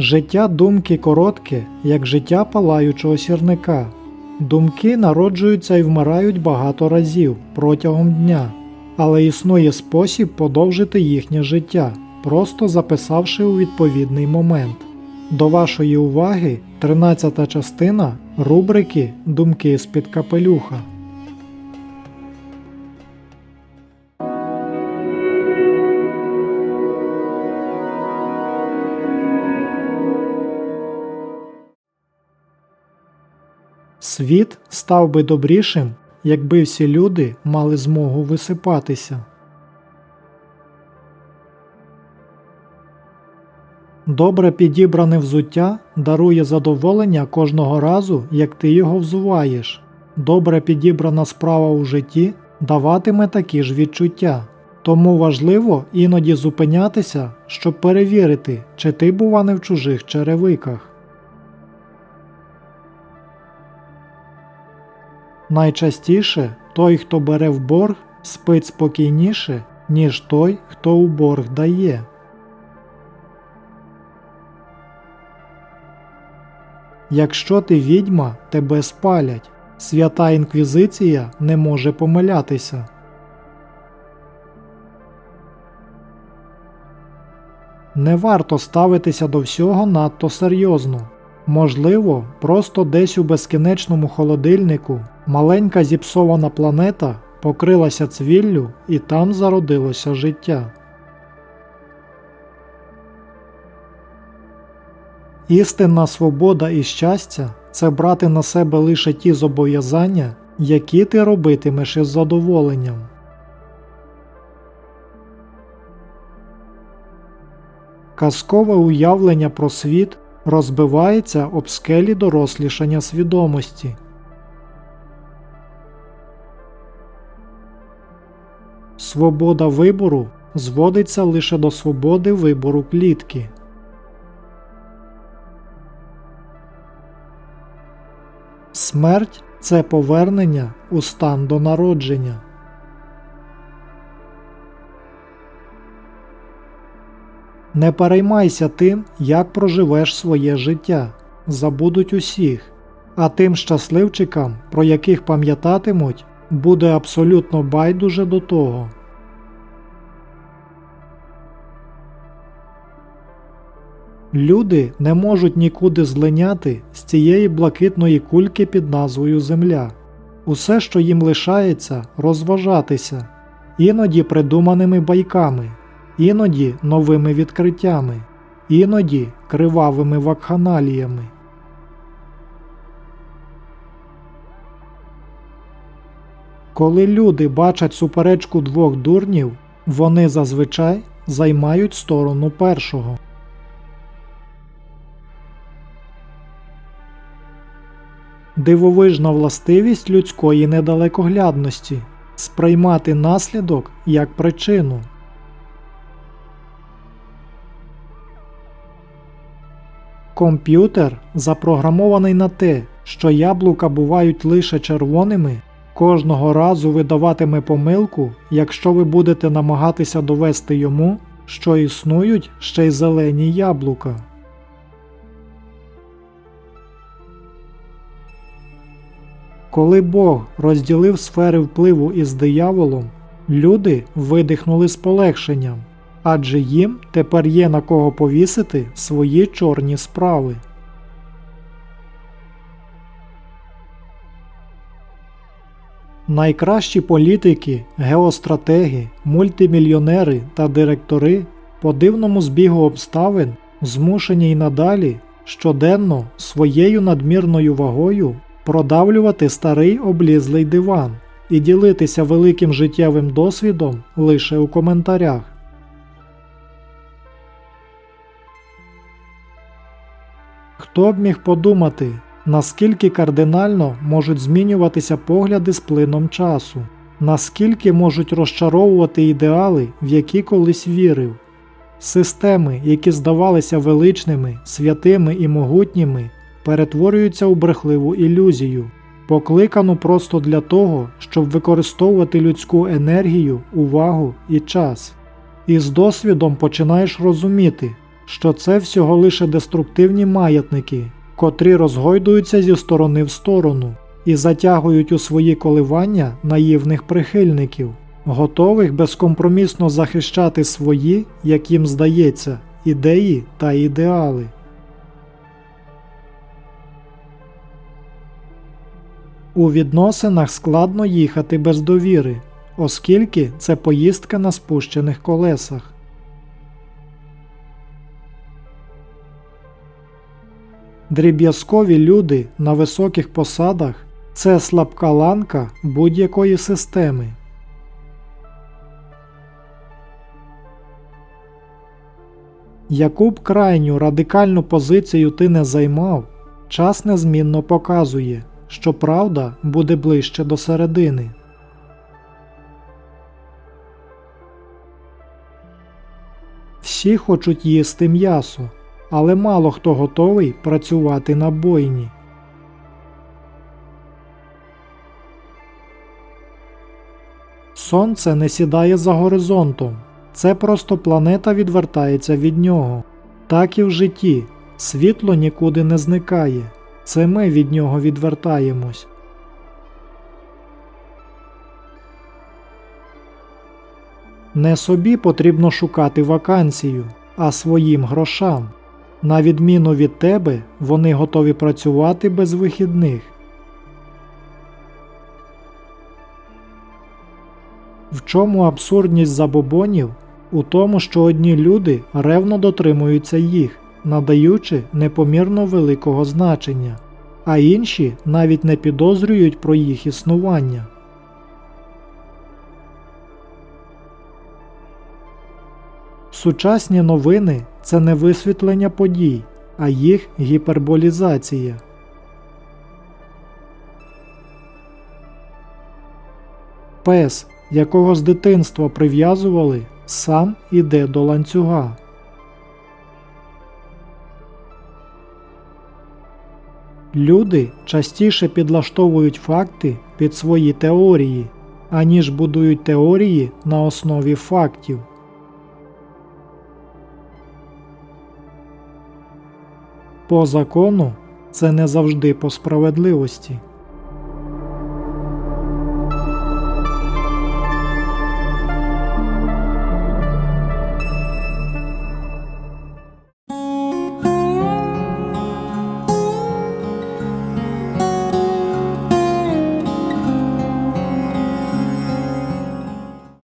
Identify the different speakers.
Speaker 1: Життя думки коротке, як життя палаючого сірника. Думки народжуються і вмирають багато разів протягом дня, але існує спосіб подовжити їхнє життя, просто записавши у відповідний момент. До вашої уваги 13 частина рубрики Думки з-під капелюха. Світ став би добрішим, якби всі люди мали змогу висипатися. Добре підібране взуття дарує задоволення кожного разу, як ти його взуваєш. Добре підібрана справа у житті даватиме такі ж відчуття. Тому важливо іноді зупинятися, щоб перевірити, чи ти бува не в чужих черевиках. Найчастіше той, хто бере в борг, спить спокійніше, ніж той, хто у борг дає. Якщо ти відьма, тебе спалять. Свята інквізиція не може помилятися. Не варто ставитися до всього надто серйозно. Можливо, просто десь у безкінечному холодильнику маленька зіпсована планета покрилася цвіллю і там зародилося життя. Істинна свобода і щастя це брати на себе лише ті зобов'язання, які ти робитимеш із задоволенням. Казкове уявлення про світ розбивається об скелі дорослішання свідомості. Свобода вибору зводиться лише до свободи вибору клітки. Смерть це повернення у стан до народження. Не переймайся тим, як проживеш своє життя, забудуть усіх, а тим щасливчикам, про яких пам'ятатимуть, буде абсолютно байдуже до того. Люди не можуть нікуди злиняти з цієї блакитної кульки під назвою Земля. Усе, що їм лишається, розважатися, іноді придуманими байками, іноді новими відкриттями, іноді кривавими вакханаліями. Коли люди бачать суперечку двох дурнів, вони зазвичай займають сторону першого. Дивовижна властивість людської недалекоглядності сприймати наслідок як причину. Комп'ютер запрограмований на те, що яблука бувають лише червоними, кожного разу видаватиме помилку, якщо ви будете намагатися довести йому, що існують ще й зелені яблука. Коли Бог розділив сфери впливу із дияволом, люди видихнули з полегшенням, адже їм тепер є на кого повісити свої чорні справи. Найкращі політики, геостратеги, мультимільйонери та директори по дивному збігу обставин змушені й надалі щоденно своєю надмірною вагою продавлювати старий облізлий диван і ділитися великим життєвим досвідом лише у коментарях. Хто б міг подумати, наскільки кардинально можуть змінюватися погляди з плином часу, наскільки можуть розчаровувати ідеали, в які колись вірив, системи, які здавалися величними, святими і могутніми, перетворюються у брехливу ілюзію, покликану просто для того, щоб використовувати людську енергію, увагу і час. І з досвідом починаєш розуміти, що це всього лише деструктивні маятники, котрі розгойдуються зі сторони в сторону і затягують у свої коливання наївних прихильників, готових безкомпромісно захищати свої, як їм здається, ідеї та ідеали. У відносинах складно їхати без довіри, оскільки це поїздка на спущених колесах. Дріб'язкові люди на високих посадах це слабка ланка будь-якої системи. Яку б крайню радикальну позицію ти не займав, час незмінно показує, що правда буде ближче до середини. Всі хочуть їсти м'ясо, але мало хто готовий працювати на бойні. Сонце не сідає за горизонтом, це просто планета відвертається від нього. Так і в житті світло нікуди не зникає, це ми від нього відвертаємось. Не собі потрібно шукати вакансію, а своїм грошам. На відміну від тебе, вони готові працювати без вихідних. В чому абсурдність забобонів? У тому, що одні люди ревно дотримуються їх, надаючи непомірно великого значення, а інші навіть не підозрюють про їх існування. Сучасні новини це не висвітлення подій, а їх гіперболізація. Пес, якого з дитинства прив'язували, сам іде до ланцюга. Люди частіше підлаштовують факти під свої теорії, аніж будують теорії на основі фактів. По закону це не завжди по справедливості.